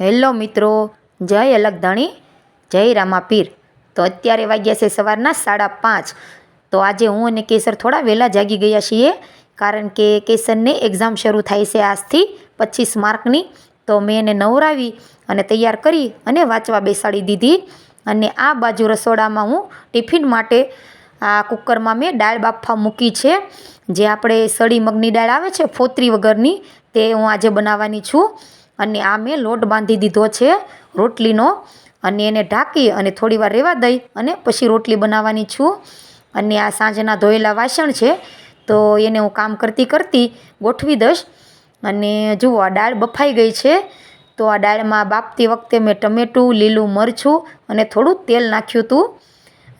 Hello મિત્રો, જય અલગધણી જય રામાપીર. તો અત્યારે વાગ્યા છે સવારના સાડા પાંચ. તો આજે હું અને કેસર થોડા વહેલા જાગી ગયા છીએ, કારણ કે કેસરને એક્ઝામ શરૂ થાય છે આજથી પચીસ માર્કની. તો મેં એને નવરાવી અને તૈયાર કરી અને વાંચવા બેસાડી દીધી. અને આ બાજુ રસોડામાં હું ટિફિન માટે આ કુકરમાં મેં દાળ બાફા મૂકી છે. જે આપણે સળી મગની દાળ આવે છે ફોતરી વગરની, તે હું આજે બનાવવાની છું. અને આ મેં લોટ બાંધી દીધો છે, રોટલીનો. અને એને ઢાંકી અને થોડી વાર રહેવા દઈ અને પછી રોટલી બનાવવાની છું. અને આ સાંજના ધોયેલા વાસણ છે, તો એને હું કામ કરતી કરતી ગોઠવી દઈશ. અને જુઓ, આ દાળ બફાઈ ગઈ છે, તો આ દાળમાં બાફતી વખતે મેં ટમેટું, લીલું મરચું અને થોડું તેલ નાખ્યું હતું.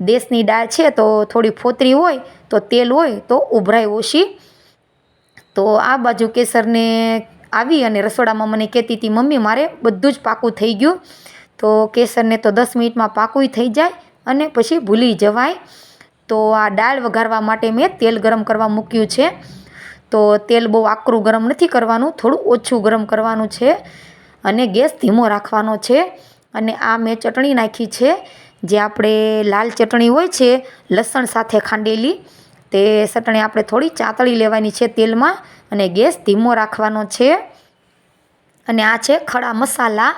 દેશની દાળ છે, તો થોડી ફોતરી હોય, તો તેલ હોય, તો ઉભરાય ઓછી. તો આ બાજુ કેસરને આવી અને રસોડામાં મને કહેતી હતી, મમ્મી, મારે બધું જ પાકું થઈ ગયું. તો કેસરને તો દસ મિનિટમાં પાકુંય થઈ જાય અને પછી ભૂલી જવાય. તો આ દાળ વઘારવા માટે મેં તેલ ગરમ કરવા મૂક્યું છે. તો તેલ બહુ આકરું ગરમ નથી કરવાનું, થોડું ઓછું ગરમ કરવાનું છે અને ગેસ ધીમો રાખવાનો છે. અને આ મેં ચટણી નાખી છે, જે આપણે લાલ ચટણી હોય છે, લસણ સાથે ખાંડેલી. તે ચટણી આપણે થોડી ચાતળી લેવાની છે તેલમાં. અને ગેસ ધીમો રાખવાનો છે. અને આ છે ખડા મસાલા,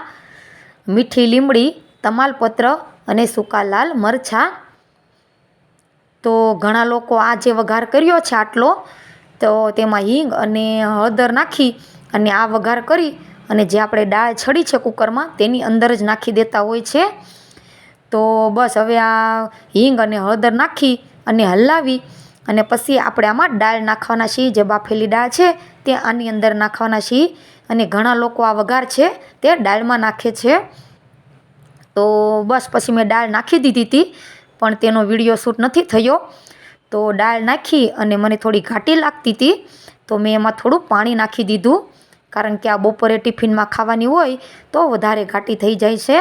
મીઠી લીમડી, તમાલપત્ર અને સૂકા લાલ મરચાં. તો ઘણા લોકો આ જે વઘાર કર્યો છે આટલો, તો તેમાં હિંગ અને હળદર નાખી અને આ વઘાર કરી અને જે આપણે દાળ છડી છે કુકરમાં તેની અંદર જ નાખી દેતા હોય છે. તો બસ હવે આ હિંગ અને હળદર નાખી અને હલાવી અને પછી આપણે આમાં દાળ નાખવાના છીએ, જે બાફેલી દાળ છે તે આની અંદર નાખવાના છીએ. અને ઘણા લોકો આ વઘાર છે તે દાળમાં નાખે છે. તો બસ પછી મેં દાળ નાખી દીધી હતી, પણ તેનો વીડિયો શૂટ નથી થયો. તો દાળ નાખી અને મને થોડી ઘાટી લાગતી હતી, તો મેં એમાં થોડું પાણી નાખી દીધું. કારણ કે આ બપોરે ટિફિનમાં ખાવાની હોય તો વધારે ઘાટી થઈ જાય છે.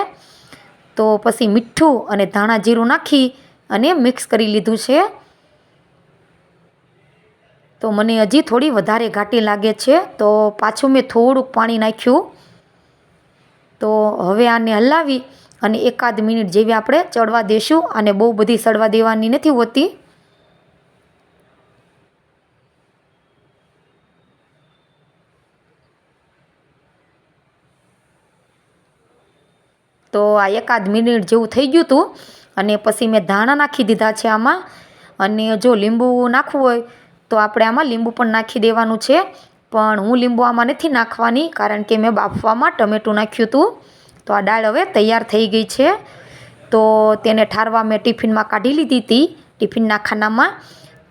તો પછી મીઠું અને ધાણા જીરું નાખી અને મિક્સ કરી લીધું છે. તો મને હજી થોડી વધારે ઘાટી લાગે છે, તો પાછું મેં થોડુંક પાણી નાખ્યું. તો હવે આને હલાવી અને એકાદ મિનિટ જેવી આપણે ચડવા દેશું અને બહુ બધી સડવા દેવાની નથી હોતી. તો આ એકાદ મિનિટ જેવું થઈ ગયું હતું અને પછી મેં ધાણા નાખી દીધા છે આમાં. અને જો લીંબુ નાખવું હોય તો આપણે આમાં લીંબુ પણ નાખી દેવાનું છે. પણ હું લીંબુ આમાં નથી નાખવાની કારણ કે મેં બાફવામાં ટમેટું નાખ્યું હતું. તો આ દાળ હવે તૈયાર થઈ ગઈ છે. તો તેને ઠારવા મેં ટિફિનમાં કાઢી લીધી હતી ટિફિનના ખાનામાં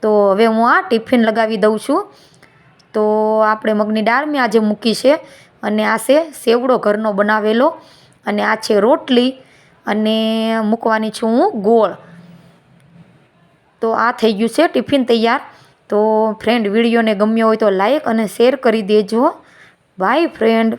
તો હવે હું આ ટિફિન લગાવી દઉં છું. તો આપણે મગની દાળ મેં આજે મૂકી છે અને આ છે સેવડો ઘરનો બનાવેલો અને આ છે રોટલી અને મૂકવાની છું હું ગોળ. તો આ થઈ ગયું છે ટિફિન તૈયાર. તો ફ્રેન્ડ વિડીયોને ગમ્યો હોય તો લાઇક અને શેર કરી દેજો. By friend